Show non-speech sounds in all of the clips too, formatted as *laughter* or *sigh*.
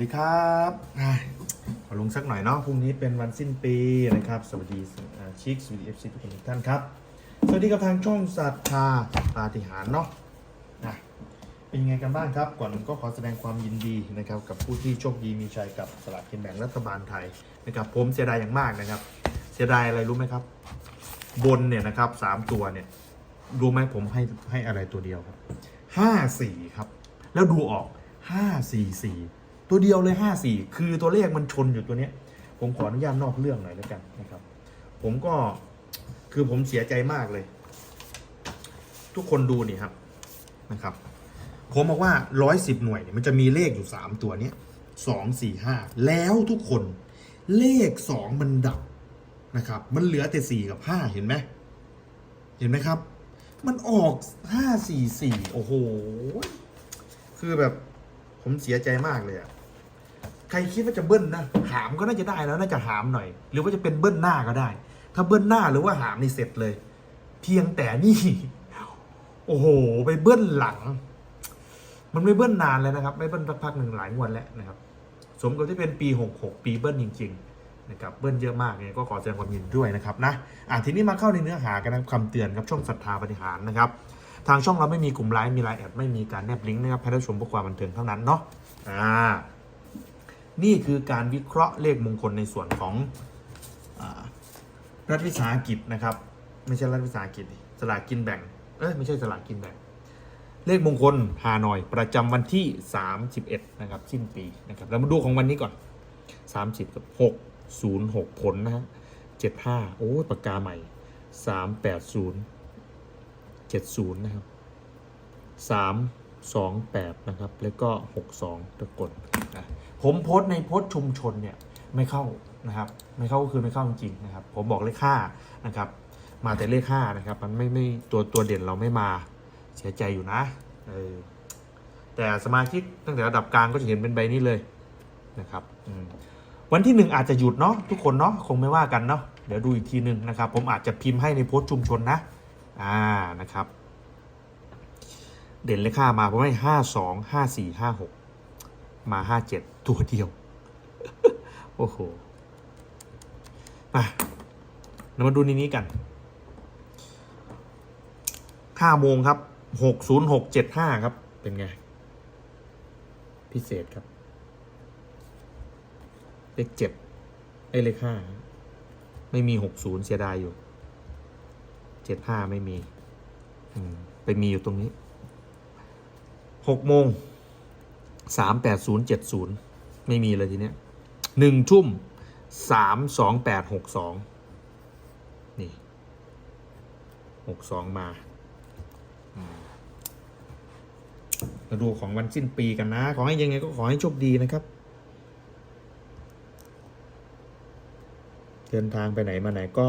สวัสดีครับอะขอลงสักหน่อยเนาะพรุ่งนี้เป็นวันสิ้นปีนะครับ สวัสดีอ่าชิคสวัสดีเอฟซีทุกคนทุกท่านครับ สวัสดีกับทางช่องศรัทธาปาฏิหาริย์เนาะนะเป็นยังไงกันบ้างครับ ก่อนอื่นก็ขอแสดงความยินดีนะครับ กับผู้ที่โชคดีมีชัยกับสลากกินแบ่งรัฐบาลไทยนะครับ ผมเสียดายอย่างมากนะครับ เสียดายอะไรรู้ไหมครับ บนเนี่ยนะครับสามตัวเนี่ยรู้ไหมผมให้ให้อะไรตัวเดียวครับห้าสี่ครับ แล้วดูออกห้าสี่สี่ ตัวเดียวเลยห้าสี่คือตัวเลขมันชนอยู่ตัวเนี้ย ผมขออนุญาตนอกเรื่องหน่อยแล้วกันนะครับ ผมก็คือผมเสียใจมากเลย ทุกคนดูนี่ครับนะครับ ผมบอกว่าร้อยสิบหน่วยเนี่ยมันจะมีเลขอยู่สามตัวเนี้ยสองสี่ห้าแล้วทุกคนเลขสองมันดับนะครับ มันเหลือแต่สี่กับห้าเห็นไหมเห็นไหมครับ มันออกห้าสี่สี่โอ้โห คือแบบผมเสียใจมากเลยอะ ใครคิดว่าจะเบิ้ลนะหามก็น่าจะได้แล้วน่าจะหามหน่อย หรือว่าจะเป็นเบิ้ลหน้าก็ได้ ถ้าเบิ้ลหน้าหรือว่าหามนี่เสร็จเลย เพียงแต่นี่ โอ้โห ไปเบิ้ลหลัง มันไม่เบิ้ลนานแล้วนะครับ ไม่เบิ้ลสักพักหนึ่งหลายงวดแล้วนะครับ สมกับที่เป็นปี 66 ปีเบิ้ลจริง ๆ นะครับ เบิ้ลเยอะมากเนี่ยก็ขอแสดงความยินดีด้วยนะครับนะอะทีนี้มาเข้าในเนื้อหากันนะครับคำเตือนครับช่องศรัทธาปฏิหารนะครับทางช่องเราไม่มีกลุ่มไลน์มีไลน์แอดไม่มีการแนบลิงก์นะครับให้ได้ชมเพื่อความบันเทิงเท่านั้นเนาะอ่า นี่คือการวิเคราะห์เลขมงคลในส่วนของอรัฐวิสาหกิจนะครับ ไม่ใช่รัฐวิสาหกิจสลากกินแบ่งเอ้ยไม่ใช่สลากกินแบ่ง เลขมงคลฮานอย ประจำวันที่ 31 นะครับ สิ้นปีนะครับเรามาดูของวันนี้ก่อน 30 กับ 6 0 6 ผลนะฮะ75 โอ้ปากกาใหม่ 380 70 นะครับ 28 นะครับ แล้วก็ 62ตะกดนะผมโพสในโพสชุมชนเนี่ยไม่เข้านะครับ ไม่เข้าก็คือไม่เข้าจริงๆนะครับ ผมบอกเลขห้านะครับ มาแต่เลขห้านะครับ มันไม่ไม่ตัวตัวเด่นเราไม่มาเสียใจอยู่นะเออแต่สมาชิกตั้งแต่ระดับกลางก็จะเห็นเป็นใบนี้เลยนะครับวันที่หนึ่งอาจจะหยุดเนาะทุกคนเนาะคงไม่ว่ากันเนาะเดี๋ยวดูอีกทีหนึ่งนะครับ ผมอาจจะพิมพ์ให้ในโพสต์ชุมชนนะ อ่านะครับ เด่นเลขห้ามาผมให้ห้าสองห้าสี่ห้าหกมาห้าเจ็ดตัวเดียว โอ้โห มาเรามาดูในนี้กันห้าโมงครับหกศูนย์หกเจ็ดห้าครับ เป็นไง พิเศษครับ เลขเจ็ดไอ้เลขห้าไม่มีหกศูนย์เสียดายอยู่เจ็ดห้าไม่มี อืม ไปมีอยู่ตรงนี้ หกโมงสามแปดศูนย์เจ็ดศูนย์ไม่มีเลยทีเนี้ยหนึ่งทุ่มสามสองแปดหกสองนี่หกสองมามาดูของวันสิ้นปีกันนะ ขอให้ยังไงก็ขอให้โชคดีนะครับ เดินทางไปไหนมาไหนก็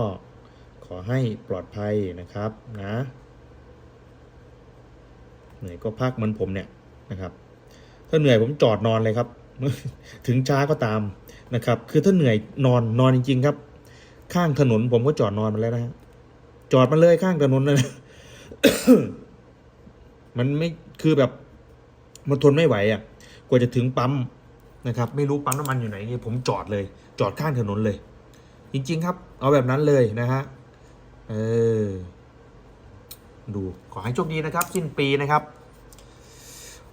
ขอให้ปลอดภัยนะครับนะ เหนื่อยก็พักเหมือนผมเนี่ยนะครับ ถ้าเหนื่อยผมจอดนอนเลยครับ ถึงช้าก็ตามนะครับ คือถ้าเหนื่อยนอนนอนจริง ๆ ครับ ข้างถนนผมก็จอดนอนมาแล้วนะฮะจอดมาเลยข้างถนนเลยมันไม่คือแบบมันทนไม่ไหวอะ กว่าจะถึงปั๊มนะครับ ไม่รู้ปั๊มน้ำมันอยู่ไหนนี่ผมจอดเลย จอดข้างถนนเลย จริง ๆ ครับ เอาแบบนั้นเลยนะฮะเออ ดูขอให้โชคดีนะครับ สิ้นปีนะครับ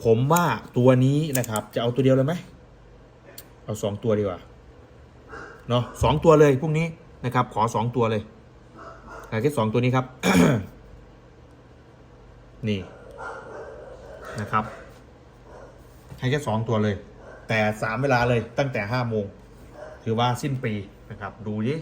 ผมว่าตัวนี้นะครับ จะเอาตัวเดียวเลยไหมเอาสองตัวดีกว่าเนาะสองตัวเลยพรุ่งนี้นะครับ ขอสองตัวเลยแค่สองตัวนี้ครับ นี่นะครับให้แค่สองตัวเลย แต่สามเวลาเลยตั้งแต่ห้าโมงถือว่าสิ้นปีนะครับ ดูดิ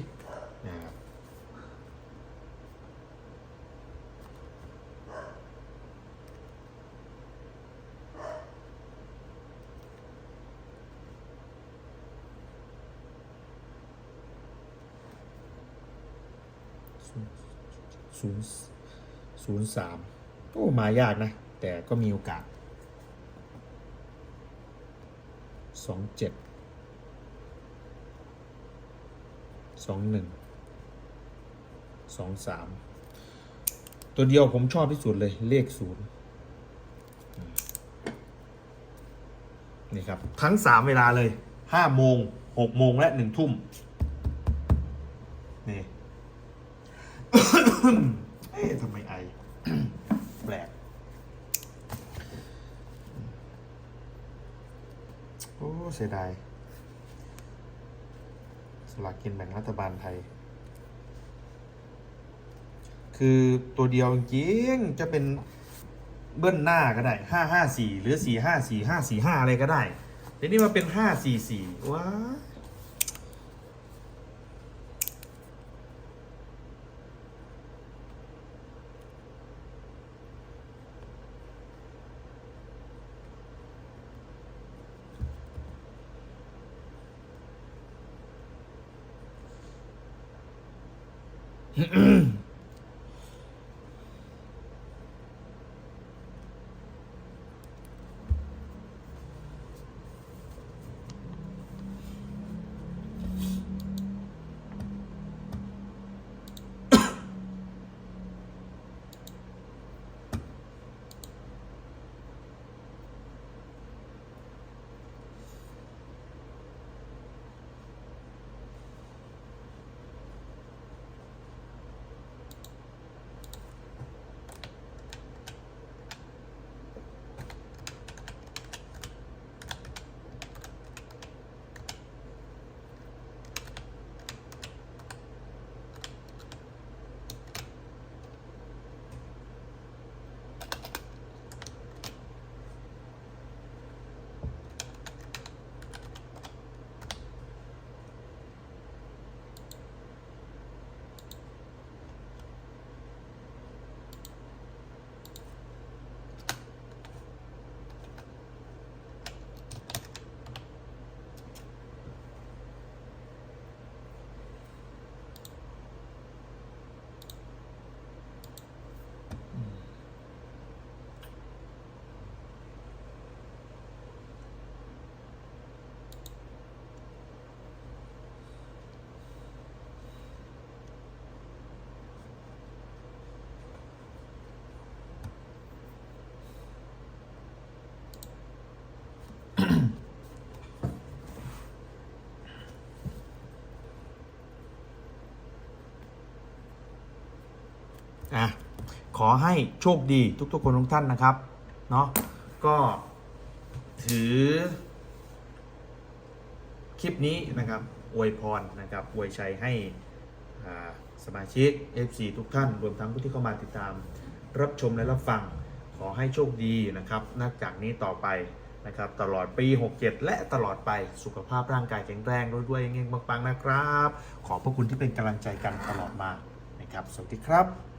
ศูนย์ศูนย์สามโอ้มายากนะ แต่ก็มีโอกาสสองเจ็ดสองหนึ่งสองสามตัวเดียวผมชอบที่สุดเลยเลขศูนย์นี่ครับ ทั้ง3เวลาเลย5โมง6โมงและ1ทุ่มนี่ เอ๊ะทำไมไอ แปลก โอ้เสียดายสลากกินแบ่งรัฐบาลไทย คือตัวเดียวจริงจะเป็นเบิ้ลหน้าก็ได้ห้าห้าสี่หรือสี่ห้าสี่ห้าสี่ห้าอะไรก็ได้แต่นี่มาเป็นห้าสี่สี่ว้า Mm-hmm. *clears throat* ขอให้โชคดีทุกๆคนทุกท่านนะครับเนาะก็ถือ คลิปนี้นะครับอวยพรนะครับอวยชัยให้สมาชิก FC ทุกท่าน รวมทั้งผู้ที่เข้ามาติดตาม รับชมและรับฟังขอให้โชคดีนะครับนับจากนี้ต่อไปนะครับตลอดปี 67 และตลอดไปสุขภาพร่างกายแข็งแรงด้วยเงี้ยงปังๆนะครับ ขอพระคุณที่เป็นกำลังใจกันตลอดมานะครับ สวัสดีครับ